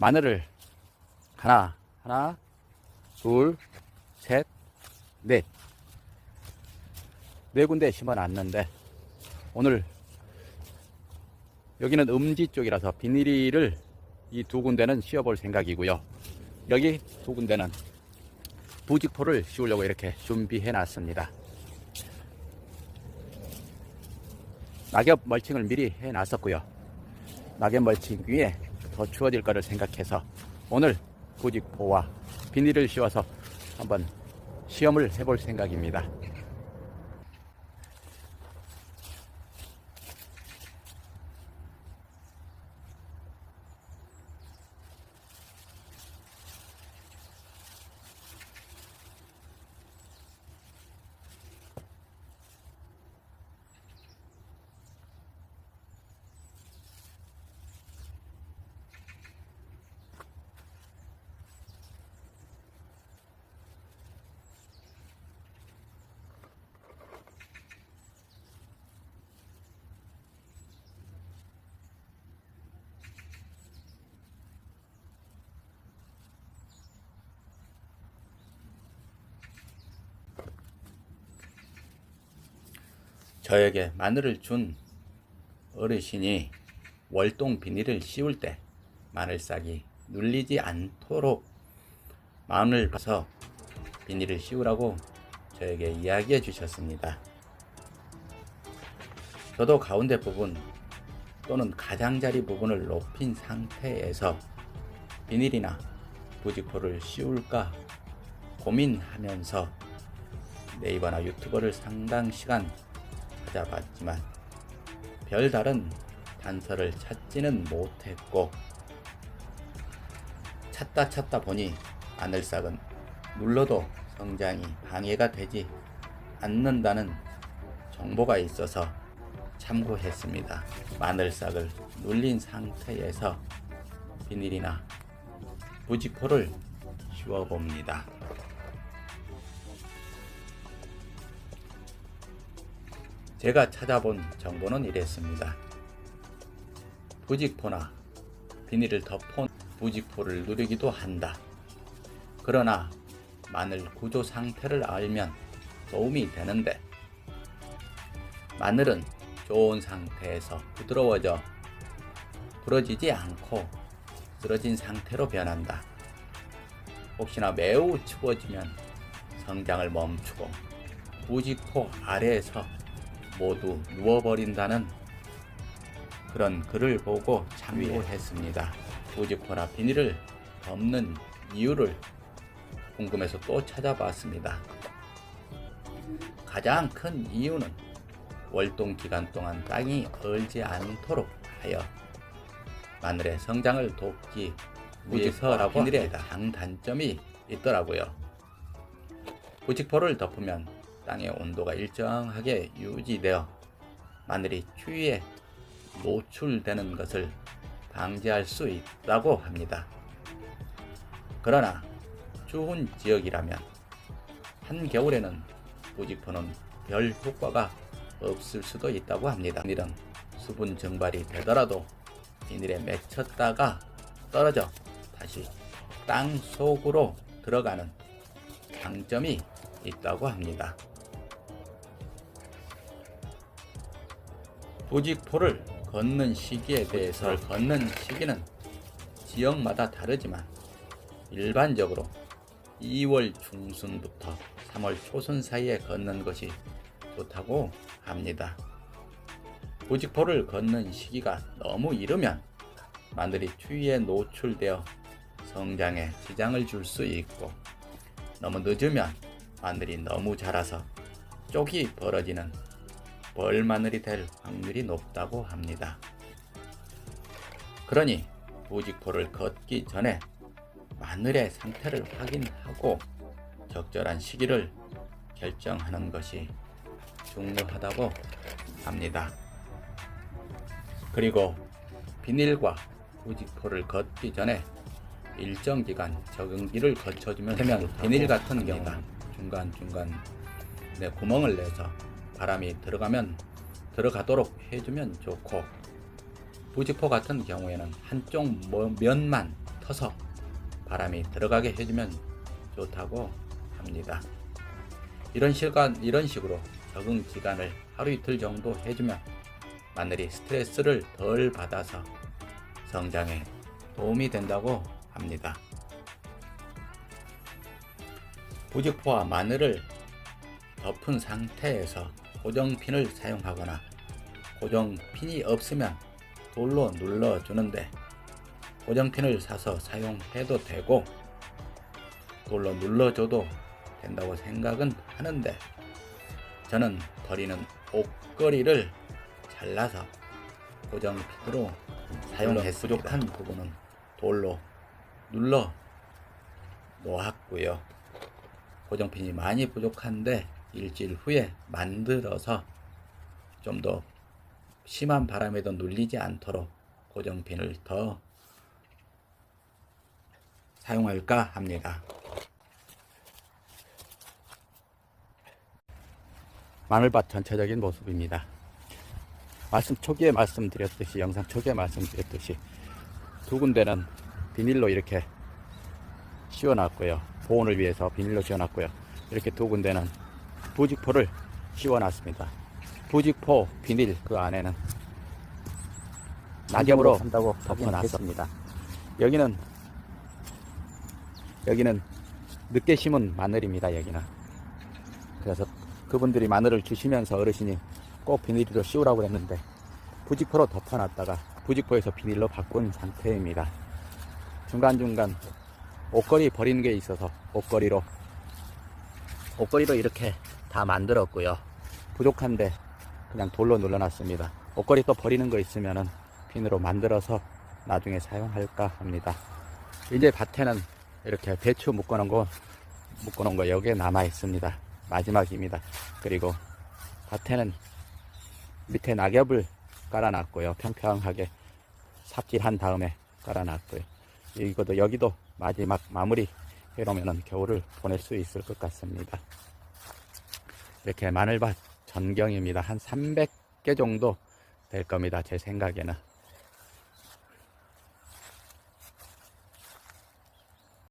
마늘을 하나, 하나, 둘, 셋, 넷. 네 군데 심어 놨는데, 오늘 여기는 음지 쪽이라서 비닐을 이두 군데는 씌워볼 생각이고요. 여기 두 군데는 부직포를 씌우려고 이렇게 준비해 놨습니다. 낙엽 멀칭을 미리 해 놨었고요. 낙엽 멀칭 위에 더 추워질 거를 생각해서 오늘 부직포와 비닐을 씌워서 한번 시험을 해볼 생각입니다. 저에게 마늘을 준 어르신이 월동 비닐을 씌울 때 마늘싹이 눌리지 않도록 마늘 봐서 비닐을 씌우라고 저에게 이야기해 주셨습니다. 저도 가운데 부분 또는 가장자리 부분을 높인 상태에서 비닐이나 부직포를 씌울까 고민하면서 네이버나 유튜버를 상당 시간 찾아봤지만 별다른 단서를 찾지는 못했고 찾다 찾다 보니 마늘싹은 눌러도 성장이 방해가 되지 않는다는 정보가 있어서 참고했습니다. 마늘싹을 눌린 상태에서 비닐이나 부직포를 씌워봅니다. 제가 찾아본 정보는 이랬습니다. 부직포나 비닐을 덮어 부직포를 누르기도 한다. 그러나 마늘 구조 상태를 알면 도움이 되는데 마늘은 좋은 상태에서 부드러워져 부러지지 않고 쓰러진 상태로 변한다. 혹시나 매우 추워지면 성장을 멈추고 부직포 아래에서 모두 누워버린다는 그런 글을 보고 참고했습니다. 부직포나 비닐을 덮는 이유를 궁금해서 또 찾아봤습니다. 가장 큰 이유는 월동 기간 동안 땅이 얼지 않도록 하여 마늘의 성장을 돕기 위해서라고 비닐에 장단점이 있더라고요. 부직포를 덮으면 땅의 온도가 일정하게 유지되어 마늘이 추위에 노출되는 것을 방지할 수 있다고 합니다. 그러나 추운 지역이라면 한겨울에는 부직포는 별 효과가 없을 수도 있다고 합니다. 비닐은 수분 증발이 되더라도 비닐에 맺혔다가 떨어져 다시 땅 속으로 들어가는 장점이 있다고 합니다. 부직포를 걷는 시기에 대해서 걷는 시기는 지역마다 다르지만 일반적으로 2월 중순부터 3월 초순 사이에 걷는 것이 좋다고 합니다. 부직포를 걷는 시기가 너무 이르면 마늘이 추위에 노출되어 성장에 지장을 줄 수 있고 너무 늦으면 마늘이 너무 자라서 쪽이 벌어지는 벌마늘이 될 확률이 높다고 합니다. 그러니 부직포를 걷기 전에 마늘의 상태를 확인하고 적절한 시기를 결정하는 것이 중요하다고 합니다. 그리고 비닐과 부직포를 걷기 전에 일정 기간 적응기를 거쳐주면 되면 비닐 같은 경우는 중간중간 내 구멍을 내서 바람이 들어가면 들어가도록 해주면 좋고 부직포 같은 경우에는 한쪽 뭐- 면만 터서 바람이 들어가게 해주면 좋다고 합니다. 이런 시간 이런 식으로 적응 기간을 하루 이틀 정도 해주면 마늘이 스트레스를 덜 받아서 성장에 도움이 된다고 합니다. 부직포와 마늘을 덮은 상태에서 고정핀을 사용하거나 고정핀이 없으면 돌로 눌러주는데 고정핀을 사서 사용해도 되고 돌로 눌러줘도 된다고 생각은 하는데 저는 버리는 옷걸이를 잘라서 고정핀으로 사용했습니다. 부족한 부분은 돌로 눌러 놓았고요. 고정핀이 많이 부족한데 일주일 후에 만들어서 좀 더 심한 바람에도 눌리지 않도록 고정핀을 더 사용할까 합니다. 마늘밭 전체적인 모습입니다. 말씀 초기에 말씀드렸듯이 영상 초기에 말씀드렸듯이 두 군데는 비닐로 이렇게 씌워놨고요. 보온을 위해서 비닐로 씌워놨고요. 이렇게 두 군데는 부직포를 씌워놨습니다. 부직포 비닐 그 안에는 낙엽으로 덮어놨습니다. 여기는 여기는 늦게 심은 마늘입니다. 여기는 그래서 그분들이 마늘을 주시면서 어르신이 꼭 비닐로 씌우라고 그랬는데 부직포로 덮어놨다가 부직포에서 비닐로 바꾼 상태입니다. 중간중간 옷걸이 버리는 게 있어서 옷걸이로 옷걸이로 이렇게 다 만들었고요. 부족한데 그냥 돌로 눌러놨습니다. 옷걸이 또 버리는 거 있으면은 핀으로 만들어서 나중에 사용할까 합니다. 이제 밭에는 이렇게 배추 묶어놓은 거 묶어놓은 거 여기에 남아 있습니다. 마지막입니다. 그리고 밭에는 밑에 낙엽을 깔아놨고요. 평평하게 삽질한 다음에 깔아놨고요. 이것도 여기도 마지막 마무리 해놓으면 겨울을 보낼 수 있을 것 같습니다. 이렇게 마늘밭 전경입니다. 한 300개 정도 될 겁니다. 제 생각에는.